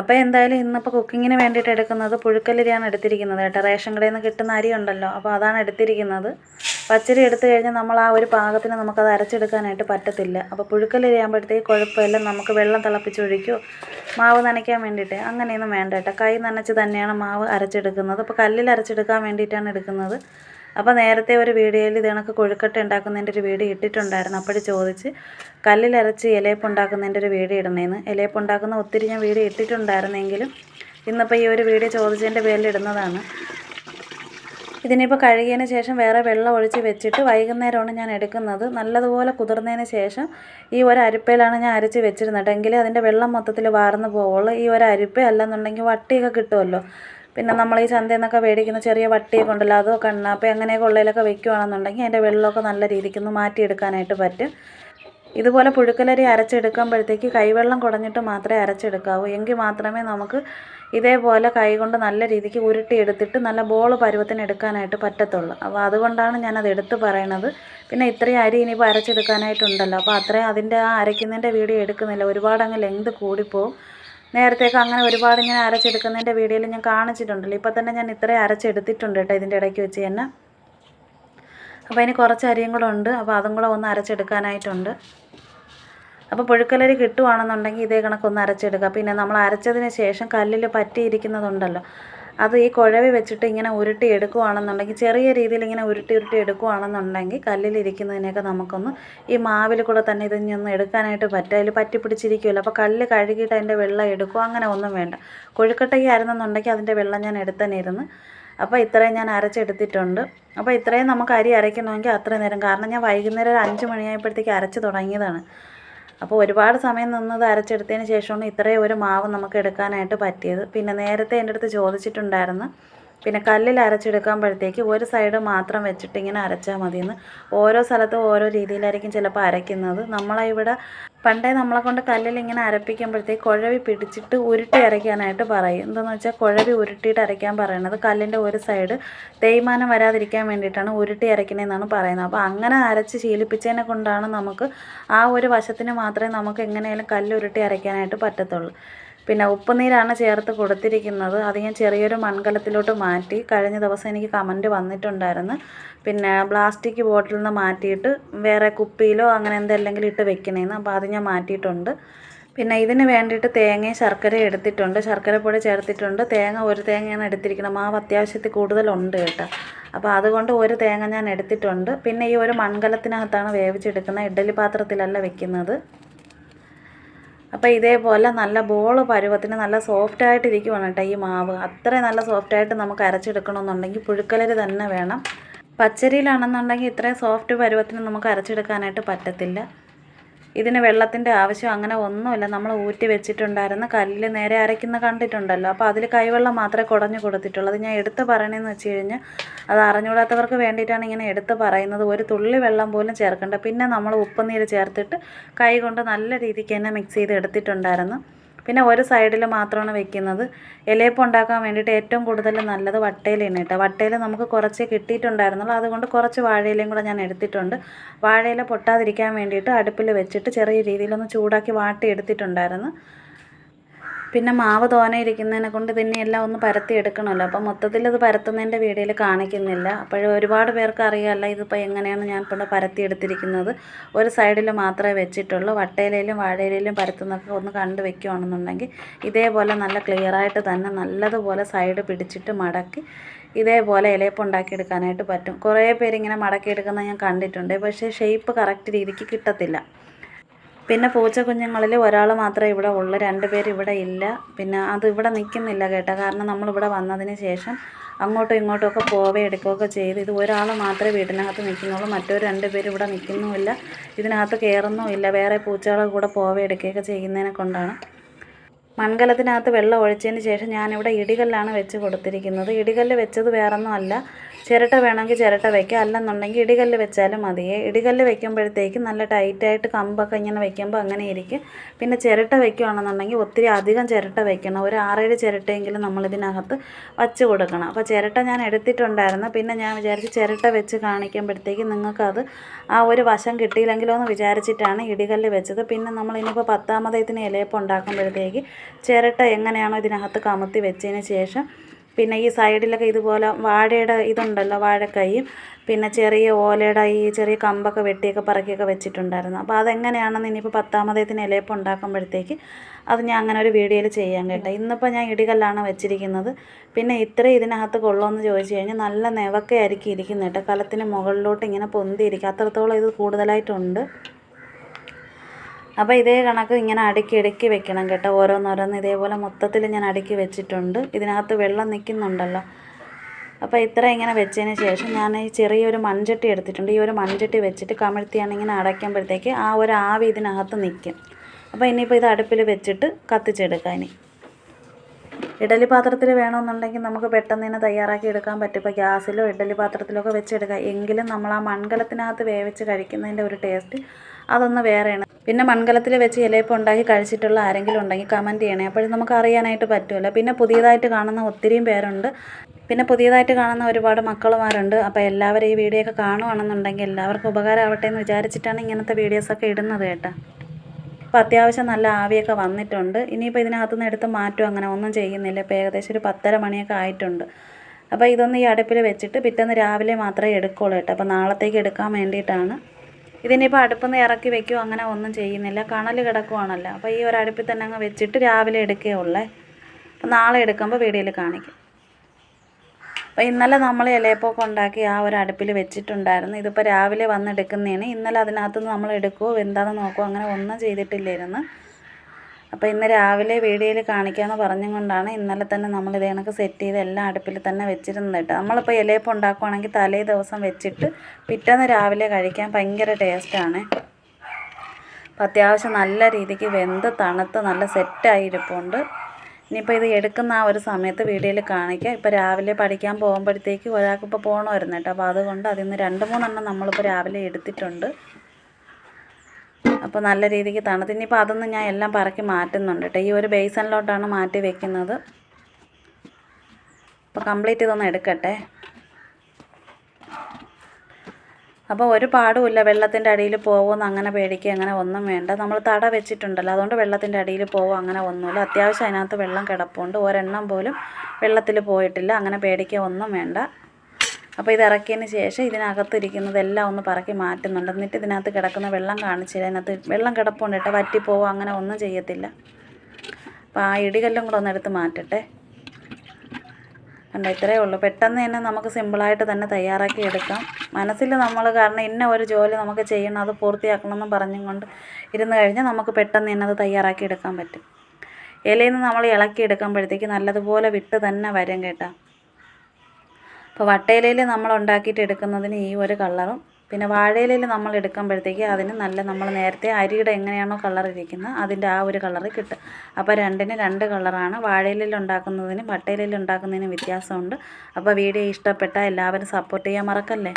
അപ്പോൾ എന്തായാലും ഇന്നിപ്പോൾ കുക്കിങ്ങിന് വേണ്ടിയിട്ട് എടുക്കുന്നത് പുഴുക്കലരിയാണ് എടുത്തിരിക്കുന്നത് കേട്ടോ. റേഷൻ കടയിൽ നിന്ന് കിട്ടുന്ന അരി ഉണ്ടല്ലോ. അപ്പോൾ അതാണ് എടുത്തിരിക്കുന്നത്. പച്ചരി എടുത്തു കഴിഞ്ഞാൽ നമ്മൾ ആ ഒരു പാകത്തിന് നമുക്കത് അരച്ചെടുക്കാനായിട്ട് പറ്റത്തില്ല. അപ്പോൾ പുഴുക്കലരി ആകുമ്പോഴത്തേക്ക് കുഴപ്പമില്ല നമുക്ക് വെള്ളം തിളപ്പിച്ചൊഴിക്കോ മാവ് നനയ്ക്കാൻ വേണ്ടിയിട്ട്. അങ്ങനെയൊന്നും വേണ്ട കേട്ടോ. കൈ നനച്ച് തന്നെയാണ് മാവ് അരച്ചെടുക്കുന്നത്. അപ്പോൾ കല്ലിൽ അരച്ചെടുക്കാൻ വേണ്ടിയിട്ടാണ് എടുക്കുന്നത്. അപ്പോൾ നേരത്തെ ഒരു വീഡിയോയിൽ ഇത് കണക്ക് കൊഴുക്കട്ട ഉണ്ടാക്കുന്നതിന്റെ ഒരു വീഡിയോ ഇട്ടിട്ടുണ്ടായിരുന്നു. അപ്പോൾ ചോദിച്ച് കല്ലിലരച്ച് ഇലയപ്പം ഉണ്ടാക്കുന്നതിന്റെ ഒരു വീഡിയോ ഇടണേന്ന്. ഇലയപ്പം ഉണ്ടാക്കുന്ന ഒത്തിരി ഞാൻ വീഡിയോ ഇട്ടിട്ടുണ്ടായിരുന്നെങ്കിലും ഇന്നിപ്പോൾ ഈ ഒരു വീഡിയോ ചോദിച്ചതിന്റെ പേരിൽ ഇടുന്നതാണ്. ഇതിനിപ്പോൾ കഴുകിയതിന് ശേഷം വേറെ വെള്ളം ഒഴിച്ച് വെച്ചിട്ട് വൈകുന്നേരമാണ് ഞാൻ എടുക്കുന്നത്. നല്ലതുപോലെ കുതിർന്നതിന് ശേഷം ഈ ഒരു അരിപ്പയിലാണ് ഞാൻ അരച്ച് വെച്ചിരുന്നത്. എങ്കിൽ അതിന്റെ വെള്ളം മൊത്തത്തിൽ വാർന്നു പോവുള്ളൂ. ഈ ഒരു അരിപ്പ അല്ലെന്നുണ്ടെങ്കിൽ വട്ടിയൊക്കെ കിട്ടുമല്ലോ. പിന്നെ നമ്മൾ ഈ ചന്തയിൽ നിന്നൊക്കെ മേടിക്കുന്ന ചെറിയ വട്ടിയൊക്കെ ഉണ്ടല്ലോ അതോ കണ്ണാപ്പ അങ്ങനെയൊക്കെ ഉള്ളതിലൊക്കെ വെക്കുകയാണെന്നുണ്ടെങ്കിൽ അതിന്റെ വെള്ളമൊക്കെ നല്ല രീതിക്കൊന്ന് മാറ്റിയെടുക്കാനായിട്ട് പറ്റും. ഇതുപോലെ പുഴുക്കലരി അരച്ചെടുക്കുമ്പോഴത്തേക്ക് കൈവെള്ളം കുടഞ്ഞിട്ട് മാത്രമേ അരച്ചെടുക്കാവൂ. എങ്കിൽ മാത്രമേ നമുക്ക് ഇതേപോലെ കൈകൊണ്ട് നല്ല രീതിക്ക് ഉരുട്ടിയെടുത്തിട്ട് നല്ല ബോൾ പരുവത്തിന് എടുക്കാനായിട്ട് പറ്റത്തുള്ളൂ. അപ്പോൾ അതുകൊണ്ടാണ് ഞാനത് എടുത്ത് പറയണത്. പിന്നെ ഇത്രയും അരി ഇനിയിപ്പോൾ അരച്ചെടുക്കാനായിട്ടുണ്ടല്ലോ. അപ്പോൾ അത്രയും അതിന്റെ ആ അരയ്ക്കുന്നതിന്റെ വീഡിയോ എടുക്കുന്നില്ല. ഒരുപാട് അങ്ങ് ലെങ്ത് കൂടിപ്പോവും. നേരത്തേക്ക് അങ്ങനെ ഒരുപാട് ഇങ്ങനെ അരച്ചെടുക്കുന്നതിന്റെ വീഡിയോയിൽ ഞാൻ കാണിച്ചിട്ടുണ്ടല്ലോ. ഇപ്പോൾ തന്നെ ഞാൻ ഇത്രയും അരച്ചെടുത്തിട്ടുണ്ട് കേട്ടോ ഇതിന്റെ ഇടയ്ക്ക് വെച്ച് തന്നെ. അപ്പോൾ ഇനി കുറച്ച് അരിയും കൂടെ ഉണ്ട്. അപ്പോൾ അതും കൂടെ ഒന്ന് അരച്ചെടുക്കാനായിട്ടുണ്ട്. അപ്പോൾ പുഴുക്കലരി കിട്ടുവാണെന്നുണ്ടെങ്കിൽ ഇതേ കണക്കൊന്ന് അരച്ചെടുക്കുക പിന്നെ നമ്മൾ അരച്ചതിന് ശേഷം കല്ലിൽ പറ്റിയിരിക്കുന്നതുണ്ടല്ലോ. അത് ഈ കുഴവി വെച്ചിട്ട് ഇങ്ങനെ ഉരുട്ടി എടുക്കുവാണെന്നുണ്ടെങ്കിൽ ചെറിയ രീതിയിൽ ഇങ്ങനെ ഉരുട്ടി ഉരുട്ടി എടുക്കുവാണെന്നുണ്ടെങ്കിൽ കല്ലിലിരിക്കുന്നതിനെയൊക്കെ നമുക്കൊന്ന് ഈ മാവിൽ കൂടെ തന്നെ ഇതിഞ്ഞൊന്ന് എടുക്കാനായിട്ട് പറ്റും. അതിൽ പറ്റി പിടിച്ചിരിക്കുമല്ലോ അപ്പോൾ കല്ല് കഴുകിയിട്ട് അതിന്റെ വെള്ളം എടുക്കുക അങ്ങനെ ഒന്നും വേണ്ട. കൊഴുക്കട്ടയ്ക്ക് ആയിരുന്നെന്നുണ്ടെങ്കിൽ അതിന്റെ വെള്ളം ഞാൻ എടുത്തന്നെ ഇരുന്ന്. അപ്പോൾ ഇത്രയും ഞാൻ അരച്ചെടുത്തിട്ടുണ്ട്. അപ്പോൾ ഇത്രയും നമുക്ക് അരി അരയ്ക്കണമെങ്കിൽ അത്രയും നേരം. കാരണം ഞാൻ വൈകുന്നേരം ഒരു അഞ്ച് മണിയായപ്പോഴത്തേക്ക് അരച്ച് തുടങ്ങിയതാണ്. അപ്പോൾ ഒരുപാട് സമയം നിന്നത് അരച്ചെടുത്തതിന് ശേഷമാണ് ഇത്രയും ഒരു മാവ് നമുക്ക് എടുക്കാനായിട്ട് പറ്റിയത്. പിന്നെ നേരത്തെ എന്റെ അടുത്ത് ചോദിച്ചിട്ടുണ്ടായിരുന്നു പിന്നെ കല്ലിൽ അരച്ചെടുക്കുമ്പോഴത്തേക്ക് ഒരു സൈഡ് മാത്രം വെച്ചിട്ട് ഇങ്ങനെ അരച്ചാൽ മതിയെന്ന്. ഓരോ സ്ഥലത്തും ഓരോ രീതിയിലായിരിക്കും ചിലപ്പോൾ അരയ്ക്കുന്നത്. നമ്മളെ ഇവിടെ പണ്ടേ നമ്മളെ കൊണ്ട് കല്ലിൽ ഇങ്ങനെ അരപ്പിക്കുമ്പോഴത്തേക്ക് കുഴവി പിടിച്ചിട്ട് ഉരുട്ടി അരയ്ക്കാനായിട്ട് പറയും. എന്താണെന്ന് വെച്ചാൽ കുഴവി ഉരുട്ടിയിട്ട് അരയ്ക്കാൻ പറയണത് കല്ലിന്റെ ഒരു സൈഡ് തേയ്മാനം വരാതിരിക്കാൻ വേണ്ടിയിട്ടാണ് ഉരുട്ടി അരയ്ക്കണതെന്നാണ് പറയുന്നത്. അപ്പോൾ അങ്ങനെ അരച്ച് ശീലിപ്പിച്ചതിനെ കൊണ്ടാണ് നമുക്ക് ആ ഒരു വശത്തിന് മാത്രമേ നമുക്ക് എങ്ങനെയാലും കല്ല് ഉരുട്ടി അരയ്ക്കാനായിട്ട് പറ്റത്തുള്ളൂ. പിന്നെ ഉപ്പുനീരാണ് ചേർത്ത് കൊടുത്തിരിക്കുന്നത്. അത് ഞാൻ ചെറിയൊരു മൺകലത്തിലോട്ട് മാറ്റി കഴിഞ്ഞ ദിവസം എനിക്ക് കമന്റ് വന്നിട്ടുണ്ടായിരുന്നു. പിന്നെ പ്ലാസ്റ്റിക് ബോട്ടിൽ നിന്ന് മാറ്റിയിട്ട് വേറെ കുപ്പിയിലോ അങ്ങനെ എന്തെങ്കിലും ഇട്ട് വെക്കണേന്ന്. അപ്പോൾ അത് ഞാൻ മാറ്റിയിട്ടുണ്ട്. പിന്നെ ഇതിന് വേണ്ടിയിട്ട് തേങ്ങയും ശർക്കരയും എടുത്തിട്ടുണ്ട്. ശർക്കരപ്പൊടി ചേർത്തിട്ടുണ്ട്. തേങ്ങ ഒരു തേങ്ങയാണ് എടുത്തിരിക്കുന്നത്. മാവ് അത്യാവശ്യത്തിൽ കൂടുതലുണ്ട് കേട്ടോ. അപ്പോൾ അതുകൊണ്ട് ഒരു തേങ്ങ ഞാൻ എടുത്തിട്ടുണ്ട്. പിന്നെ ഈ ഒരു മൺകലത്തിനകത്താണ് വേവിച്ചെടുക്കുന്നത്. ഇഡ്ഡലി പാത്രത്തിലല്ല വെക്കുന്നത്. അപ്പോൾ ഇതേപോലെ നല്ല ബോൾ പരുവത്തിന് നല്ല സോഫ്റ്റായിട്ട് ഇരിക്കുവാണ് കേട്ടോ ഈ മാവ്. അത്രയും നല്ല സോഫ്റ്റായിട്ട് നമുക്ക് അരച്ചെടുക്കണമെന്നുണ്ടെങ്കിൽ പുഴുക്കലരി തന്നെ വേണം. പച്ചരിയിലാണെന്നുണ്ടെങ്കിൽ ഇത്രയും സോഫ്റ്റ് പരുവത്തിന് നമുക്ക് അരച്ചെടുക്കാനായിട്ട് പറ്റത്തില്ല. ഇതിന് വെള്ളത്തിന്റെ ആവശ്യം അങ്ങനെ ഒന്നുമില്ല. നമ്മൾ ഊറ്റി വെച്ചിട്ടുണ്ടായിരുന്ന കല്ലിൽ നേരെ അരയ്ക്കുന്ന കണ്ടിട്ടുണ്ടല്ലോ. അപ്പോൾ അതിൽ കൈവെള്ളം മാത്രമേ കുടഞ്ഞു കൊടുത്തിട്ടുള്ളൂ. അത് ഞാൻ എടുത്ത് പറയണമെന്ന് വെച്ച് കഴിഞ്ഞാൽ അത് അറിഞ്ഞുകൂടാത്തവർക്ക് വേണ്ടിയിട്ടാണ് ഇങ്ങനെ എടുത്ത് പറയുന്നത്. ഒരു തുള്ളി വെള്ളം പോലും ചേർക്കേണ്ട. പിന്നെ നമ്മൾ ഉപ്പുനീര് ചേർത്തിട്ട് കൈ കൊണ്ട് നല്ല രീതിക്ക് തന്നെ മിക്സ് ചെയ്ത് എടുത്തിട്ടുണ്ടായിരുന്നു. പിന്നെ ഒരു സൈഡിൽ മാത്രമാണ് വെക്കുന്നത്. ഇലയപ്പം ഉണ്ടാക്കാൻ വേണ്ടിയിട്ട് ഏറ്റവും കൂടുതൽ നല്ലത് വട്ടയിലയാണ് കേട്ടോ. വട്ടയിൽ നമുക്ക് കുറച്ച് കിട്ടിയിട്ടുണ്ടായിരുന്നുള്ളൂ. അതുകൊണ്ട് കുറച്ച് വാഴയിലയും കൂടെ ഞാൻ എടുത്തിട്ടുണ്ട്. വാഴയില പൊട്ടാതിരിക്കാൻ വേണ്ടിയിട്ട് അടുപ്പിൽ വെച്ചിട്ട് ചെറിയ രീതിയിലൊന്ന് ചൂടാക്കി വാട്ടി എടുത്തിട്ടുണ്ടായിരുന്നു പിന്നെ മാവ് തോനെ ഇരിക്കുന്നതിനെ കൊണ്ട് പിന്നെ എല്ലാം ഒന്ന് പരത്തി എടുക്കണമല്ലോ അപ്പം മൊത്തത്തിൽ അത് പരത്തുന്നതിന്റെ വീഡിയോയിൽ കാണിക്കുന്നില്ല. അപ്പോൾ ഒരുപാട് പേർക്ക് അറിയാമല്ല ഇതിപ്പോൾ എങ്ങനെയാണ് ഞാൻ ഇപ്പോൾ പരത്തി എടുത്തിരിക്കുന്നത് ഒരു സൈഡിൽ മാത്രമേ വെച്ചിട്ടുള്ളൂ. വട്ടയിലയിലും വാഴയിലയിലും പരത്തുന്നൊക്കെ ഒന്ന് കണ്ട് വെക്കുകയാണെന്നുണ്ടെങ്കിൽ ഇതേപോലെ നല്ല ക്ലിയറായിട്ട് തന്നെ നല്ലതുപോലെ സൈഡ് പിടിച്ചിട്ട് മടക്കി ഇതേപോലെ ഇലയപ്പം ഉണ്ടാക്കിയെടുക്കാനായിട്ട് പറ്റും. കുറേ പേരിങ്ങനെ മടക്കിയെടുക്കുന്നത് ഞാൻ കണ്ടിട്ടുണ്ട്. പക്ഷേ ഷേപ്പ് കറക്റ്റ് രീതിക്ക് കിട്ടത്തില്ല. പിന്നെ പൂച്ച കുഞ്ഞുങ്ങളിൽ ഒരാൾ മാത്രമേ ഇവിടെ ഉള്ളൂ രണ്ട് പേര് ഇവിടെ ഇല്ല. പിന്നെ അത് ഇവിടെ നിൽക്കുന്നില്ല കേട്ടോ. കാരണം നമ്മളിവിടെ വന്നതിന് ശേഷം അങ്ങോട്ടും ഇങ്ങോട്ടും ഒക്കെ പോവുകയും എടുക്കുകയൊക്കെ ചെയ്ത്. ഇത് ഒരാൾ മാത്രമേ വീടിനകത്ത് നിൽക്കുന്നുള്ളൂ മറ്റൊരു രണ്ട് പേര് ഇവിടെ നിൽക്കുന്നുമില്ല ഇതിനകത്ത് കയറുന്നുമില്ല. വേറെ പൂച്ചകളെ കൂടെ പോവുകയും എടുക്കുകയൊക്കെ ചെയ്യുന്നതിനെ കൊണ്ടാണ്. മൺകലത്തിനകത്ത് വെള്ളം ഒഴിച്ചതിന് ശേഷം ഞാനിവിടെ ഇടികല്ലാണ് വെച്ച് കൊടുത്തിരിക്കുന്നത്. ഇടികല്ല് വെച്ചത് വേറൊന്നും അല്ല ചിരട്ട വേണമെങ്കിൽ ചിരട്ട വയ്ക്കുക അല്ലെന്നുണ്ടെങ്കിൽ ഇടികല്ല് വെച്ചാലും മതിയേ. ഇടികല്ല് വെക്കുമ്പോഴത്തേക്ക് നല്ല ടൈറ്റായിട്ട് കമ്പൊക്കെ ഇങ്ങനെ വെക്കുമ്പോൾ അങ്ങനെ ഇരിക്കും. പിന്നെ ചിരട്ട വെക്കുകയാണെന്നുണ്ടെങ്കിൽ ഒത്തിരി അധികം ചിരട്ട വെക്കണം. ഒരു ആറേഴ് ചിരട്ടയെങ്കിലും നമ്മളിതിനകത്ത് വച്ച് കൊടുക്കണം. അപ്പോൾ ചിരട്ട ഞാൻ എടുത്തിട്ടുണ്ടായിരുന്നു. പിന്നെ ഞാൻ വിചാരിച്ച് ചിരട്ട വെച്ച് കാണിക്കുമ്പോഴത്തേക്ക് നിങ്ങൾക്കത് ആ ഒരു വശം കിട്ടിയില്ലെങ്കിലോ എന്ന് വിചാരിച്ചിട്ടാണ് ഇടികല്ല് വെച്ചത്. പിന്നെ നമ്മൾ ഇനിയിപ്പോൾ പത്താമതയത്തിന് ഇലയപ്പം ഉണ്ടാക്കുമ്പോഴത്തേക്ക് ചിരട്ട എങ്ങനെയാണോ ഇതിനകത്ത് കമത്തി വെച്ചതിന് ശേഷം പിന്നെ ഈ സൈഡിലൊക്കെ ഇതുപോലെ വാഴയുടെ ഇതുണ്ടല്ലോ വാഴക്കൈ. പിന്നെ ചെറിയ ഓലയുടെ ഈ ചെറിയ കമ്പൊക്കെ വെട്ടിയൊക്കെ പറക്കിയൊക്കെ വെച്ചിട്ടുണ്ടായിരുന്നു. അപ്പോൾ അതെങ്ങനെയാണെന്ന് ഇനിയിപ്പോൾ പത്താമതയത്തിന് ഇലയപ്പം ഉണ്ടാക്കുമ്പോഴത്തേക്ക് അത് ഞാൻ അങ്ങനെ ഒരു വീഡിയോയിൽ ചെയ്യാൻ കേട്ടോ. ഇന്നിപ്പോൾ ഞാൻ ഇടികല്ലാണ് വെച്ചിരിക്കുന്നത്. പിന്നെ ഇത്രയും ഇതിനകത്ത് കൊള്ളുമെന്ന് ചോദിച്ചു കഴിഞ്ഞാൽ നല്ല നിവക്കയായിരിക്കും ഇരിക്കുന്നത് കേട്ടോ. കലത്തിന് മുകളിലോട്ട് ഇങ്ങനെ പൊന്തിയിരിക്കും. അത്രത്തോളം ഇത് കൂടുതലായിട്ടുണ്ട്. അപ്പോൾ ഇതേ കണക്ക് ഇങ്ങനെ അടുക്കി അടുക്കി വെക്കണം കേട്ടോ. ഓരോന്നോരോന്ന് ഇതേപോലെ മൊത്തത്തിൽ ഞാൻ അടുക്കി വെച്ചിട്ടുണ്ട്. ഇതിനകത്ത് വെള്ളം നിൽക്കുന്നുണ്ടല്ലോ അപ്പോൾ ഇത്ര ഇങ്ങനെ വെച്ചതിന് ശേഷം ഞാൻ ഈ ചെറിയൊരു മൺചട്ടി എടുത്തിട്ടുണ്ട്. ഈ ഒരു മൺചട്ടി വെച്ചിട്ട് കമിഴ്ത്തിയാണ് ഇങ്ങനെ അടയ്ക്കുമ്പോഴത്തേക്ക് ആ ഒരു ആവി ഇതിനകത്ത് നിൽക്കും അപ്പോൾ ഇനിയിപ്പോൾ ഇത് അടുപ്പിൽ വെച്ചിട്ട് കത്തിച്ചെടുക്കാം ഇനി. ഇഡലി പാത്രത്തിൽ വേണമെന്നുണ്ടെങ്കിൽ നമുക്ക് പെട്ടെന്ന് തന്നെ തയ്യാറാക്കി എടുക്കാൻ പറ്റും. ഇപ്പോൾ ഗ്യാസിലോ ഇഡലി പാത്രത്തിലോ ഒക്കെ വെച്ചെടുക്കാം. എങ്കിലും നമ്മൾ ആ മൺകലത്തിനകത്ത് വേവിച്ച് കഴിക്കുന്നതിന്റെ ഒരു ടേസ്റ്റ് അതൊന്ന് വേറെയാണ്. പിന്നെ മൺകലത്തിൽ വെച്ച് ഇലയപ്പം ഉണ്ടാക്കി കഴിച്ചിട്ടുള്ള ആരെങ്കിലും ഉണ്ടെങ്കിൽ കമന്റ് ചെയ്യണേ. അപ്പോഴും നമുക്ക് അറിയാനായിട്ട് പറ്റുമല്ലോ പിന്നെ പുതിയതായിട്ട് കാണുന്ന ഒത്തിരിയും പേരുണ്ട്. പിന്നെ പുതിയതായിട്ട് കാണുന്ന ഒരുപാട് മക്കളുമാരുണ്ട്. അപ്പോൾ എല്ലാവരും ഈ വീഡിയോ ഒക്കെ കാണുകയാണെന്നുണ്ടെങ്കിൽ എല്ലാവർക്കും ഉപകാരമാവട്ടെ എന്ന് വിചാരിച്ചിട്ടാണ് ഇങ്ങനത്തെ വീഡിയോസൊക്കെ ഇടുന്നത് കേട്ടോ. അപ്പോൾ അത്യാവശ്യം നല്ല ആവിയൊക്കെ വന്നിട്ടുണ്ട്. ഇനിയിപ്പോൾ ഇതിനകത്തുനിന്ന് എടുത്ത് മാറ്റും അങ്ങനെ ഒന്നും ചെയ്യുന്നില്ല. ഇപ്പോൾ ഏകദേശം ഒരു പത്തര മണിയൊക്കെ ആയിട്ടുണ്ട്. അപ്പോൾ ഇതൊന്ന് ഈ അടുപ്പിൽ വെച്ചിട്ട് പിറ്റേന്ന് രാവിലെ മാത്രമേ എടുക്കുള്ളൂ കേട്ടോ. അപ്പോൾ നാളത്തേക്ക് എടുക്കാൻ വേണ്ടിയിട്ടാണ്. ഇതിനിപ്പോൾ അടുപ്പിൽ നിന്ന് ഇറക്കി വെക്കുകയോ അങ്ങനെ ഒന്നും ചെയ്യുന്നില്ല. കണൽ കിടക്കുവാണല്ലോ. അപ്പോൾ ഈ ഒരു അടുപ്പിൽ തന്നെ അങ്ങ് വെച്ചിട്ട് രാവിലെ എടുക്കുകയുള്ളേ അപ്പോൾ നാളെ എടുക്കുമ്പോൾ വീഡിയോയിൽ കാണിക്കും. അപ്പോൾ ഇന്നലെ നമ്മൾ ഇലയപ്പൊക്കെ ഉണ്ടാക്കി ആ ഒരു അടുപ്പിൽ വെച്ചിട്ടുണ്ടായിരുന്നു. ഇതിപ്പോൾ രാവിലെ വന്നെടുക്കുന്നതാണ് ഇന്നലെ അതിനകത്തുനിന്ന് നമ്മൾ എടുക്കുമോ എന്താണെന്ന് നോക്കുമോ അങ്ങനെ ഒന്നും ചെയ്തിട്ടില്ലായിരുന്നു. അപ്പോൾ ഇന്ന് രാവിലെ വീഡിയോയിൽ കാണിക്കാമെന്ന് പറഞ്ഞും കൊണ്ടാണ് ഇന്നലെ തന്നെ നമ്മൾ ഇത് കണക്ക് സെറ്റ് ചെയ്ത് എല്ലാം അടുപ്പിൽ തന്നെ വെച്ചിരുന്നത് കേട്ടോ. നമ്മളിപ്പോൾ ഇലയപ്പം ഉണ്ടാക്കുവാണെങ്കിൽ തലേ ദിവസം വെച്ചിട്ട് പിറ്റേന്ന് രാവിലെ കഴിക്കാൻ ഭയങ്കര ടേസ്റ്റാണ് അപ്പോൾ അത്യാവശ്യം നല്ല രീതിക്ക് വെന്ത് തണുത്ത് നല്ല സെറ്റായി ഇരിപ്പുണ്ട് ഇനിയിപ്പോൾ ഇത് എടുക്കുന്ന ആ ഒരു സമയത്ത് വീഡിയോയിൽ കാണിക്കാം. ഇപ്പോൾ രാവിലെ പഠിക്കാൻ പോകുമ്പോഴത്തേക്ക് ഒരാൾക്കിപ്പോൾ പോകണമായിരുന്നു കേട്ടോ. അപ്പോൾ അതുകൊണ്ട് അതിൽ നിന്ന് രണ്ട് മൂന്നെണ്ണം നമ്മളിപ്പോൾ രാവിലെ എടുത്തിട്ടുണ്ട്. അപ്പോൾ നല്ല രീതിക്ക് തണുത്ത്. ഇനിയിപ്പോൾ അതൊന്നും ഞാൻ എല്ലാം പറക്കി മാറ്റുന്നുണ്ട് കേട്ടോ ഈ ഒരു ബേസണിലോട്ടാണ് മാറ്റി വെക്കുന്നത്. അപ്പോൾ കംപ്ലീറ്റ് ഇതൊന്ന് എടുക്കട്ടെ. അപ്പോൾ ഒരു പാടുമില്ല വെള്ളത്തിന്റെ അടിയിൽ പോകുമെന്ന് അങ്ങനെ പേടിക്കുക അങ്ങനെ ഒന്നും വേണ്ട. നമ്മൾ തട വെച്ചിട്ടുണ്ടല്ലോ. അതുകൊണ്ട് വെള്ളത്തിന്റെ അടിയിൽ പോകും അങ്ങനെ ഒന്നുമില്ല. അത്യാവശ്യം അതിനകത്ത് വെള്ളം കിടപ്പുണ്ട്. ഒരെണ്ണം പോലും വെള്ളത്തിൽ പോയിട്ടില്ല. അങ്ങനെ പേടിക്കുക ഒന്നും വേണ്ട. അപ്പോൾ ഇത് ഇറക്കിയതിന് ശേഷം ഇതിനകത്തിരിക്കുന്നതെല്ലാം ഒന്ന് പറക്കി മാറ്റുന്നുണ്ട്. എന്നിട്ട് ഇതിനകത്ത് കിടക്കുന്ന വെള്ളം കാണിച്ചില്ല അതിനകത്ത് വെള്ളം കിടപ്പുണ്ട് കേട്ടോ. വറ്റിപ്പോവോ അങ്ങനെ ഒന്നും ചെയ്യത്തില്ല. അപ്പോൾ ആ ഇടികല്ലും കൂടെ ഒന്ന് എടുത്ത് മാറ്റട്ടെ. കണ്ടോ? ഇത്രയേ ഉള്ളൂ. പെട്ടെന്ന് തന്നെ നമുക്ക് സിമ്പിളായിട്ട് തന്നെ തയ്യാറാക്കി എടുക്കാം. മനസ്സിൽ നമ്മൾ കാരണം ഇന്ന ഒരു ജോലി നമുക്ക് ചെയ്യണം അത് പൂർത്തിയാക്കണം എന്ന് പറഞ്ഞും കൊണ്ട് ഇരുന്ന് കഴിഞ്ഞാൽ നമുക്ക് പെട്ടെന്ന് തന്നെ അത് തയ്യാറാക്കി എടുക്കാൻ പറ്റും. ഇലയിൽ നിന്ന് നമ്മൾ ഇളക്കി എടുക്കുമ്പോഴത്തേക്ക് നല്ലതുപോലെ വിട്ട് തന്നെ വരും കേട്ടോ. അപ്പോൾ വട്ടയിലയിൽ നമ്മൾ ഉണ്ടാക്കിയിട്ട് എടുക്കുന്നതിന് ഈ ഒരു കളറും പിന്നെ വാഴയിലയിൽ നമ്മൾ എടുക്കുമ്പോഴത്തേക്ക് അതിന് നല്ല നമ്മൾ നേരത്തെ അരിയുടെ എങ്ങനെയാണോ കളർ ഇരിക്കുന്നത് അതിന്റെ ആ ഒരു കളറ് കിട്ടും. അപ്പോൾ രണ്ടിന് രണ്ട് കളറാണ്. വാഴയിലയിൽ ഉണ്ടാക്കുന്നതിനും വട്ടയിലയിൽ ഉണ്ടാക്കുന്നതിനും വ്യത്യാസമുണ്ട്. അപ്പോൾ വീഡിയോ ഇഷ്ടപ്പെട്ടാൽ എല്ലാവരും സപ്പോർട്ട് ചെയ്യാൻ മറക്കല്ലേ?